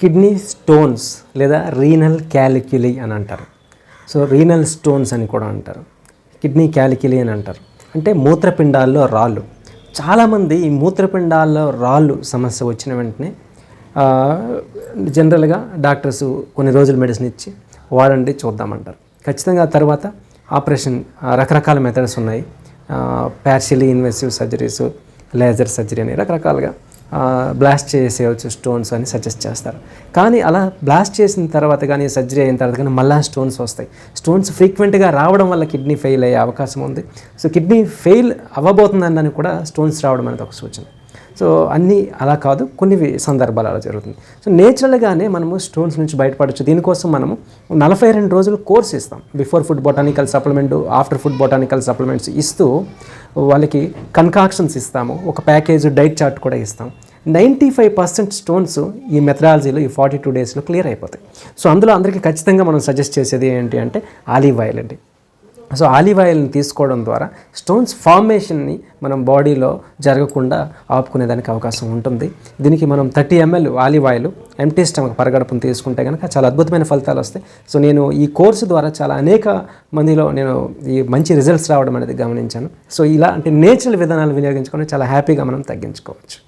Kidney stones లేదా renal calculi అని అంటారు. సో రీనల్ స్టోన్స్ అని కూడా అంటారు. కిడ్నీ క్యాలిక్యులీ అని అంటారు. అంటే మూత్రపిండాల్లో రాళ్ళు. చాలామంది ఈ మూత్రపిండాల్లో రాళ్ళు సమస్య వచ్చిన వెంటనే జనరల్గా డాక్టర్స్ కొన్ని రోజులు మెడిసిన్ ఇచ్చి వాడండి చూద్దామంటారు. ఖచ్చితంగా తర్వాత ఆపరేషన్ రకరకాల మెథడ్స్ ఉన్నాయి. Partially invasive surgeries laser surgery అని రకరకాలుగా బ్లాస్ట్ చేసేయచ్చు స్టోన్స్ అని సజెస్ట్ చేస్తారు. కానీ అలా బ్లాస్ట్ చేసిన తర్వాత కానీ సర్జరీ అయిన తర్వాత కానీ మళ్ళీ స్టోన్స్ వస్తాయి. స్టోన్స్ ఫ్రీక్వెంట్గా రావడం వల్ల కిడ్నీ ఫెయిల్ అయ్యే అవకాశం ఉంది. సో కిడ్నీ ఫెయిల్ అవ్వబోతుందని కూడా స్టోన్స్ రావడం అనేది ఒక సూచన. సో అన్నీ అలా కాదు కొన్ని సందర్భాలు అలా జరుగుతుంది. సో నేచురల్గానే మనము స్టోన్స్ నుంచి బయటపడవచ్చు దీనికోసం మనము నలభై రెండు రోజులు కోర్స్ ఇస్తాం. Before food botanical supplement after food botanical supplements ఇస్తూ వాళ్ళకి కన్కాక్షన్స్ ఇస్తాము. ఒక ప్యాకేజ్ డైట్ చార్ట్ కూడా ఇస్తాం. నైంటీ ఫైవ్ పర్సెంట్ స్టోన్స్ ఈ మెథడాలజీలో ఈ ఫార్టీ టూ డేస్లో క్లియర్ అయిపోతాయి. సో అందులో అందరికీ ఖచ్చితంగా మనం సజెస్ట్ చేసేది ఏంటి అంటే ఆలివ్ ఆయిల్ అండి. సో ఆలివ్ ఆయిల్ని తీసుకోవడం ద్వారా స్టోన్స్ ఫార్మేషన్ని మనం బాడీలో జరగకుండా ఆపుకునేదానికి అవకాశం ఉంటుంది. దీనికి మనం thirty ML olive oil empty stomach పరగడుపును తీసుకుంటే కనుక చాలా అద్భుతమైన ఫలితాలు వస్తాయి. సో నేను ఈ కోర్సు ద్వారా చాలా అనేక మందిలో నేను ఈ మంచి రిజల్ట్స్ రావడం అనేది గమనించాను. సో ఇలాంటి నేచురల్ విధానాలు వినియోగించుకొని చాలా హ్యాపీగా మనం తగ్గించుకోవచ్చు.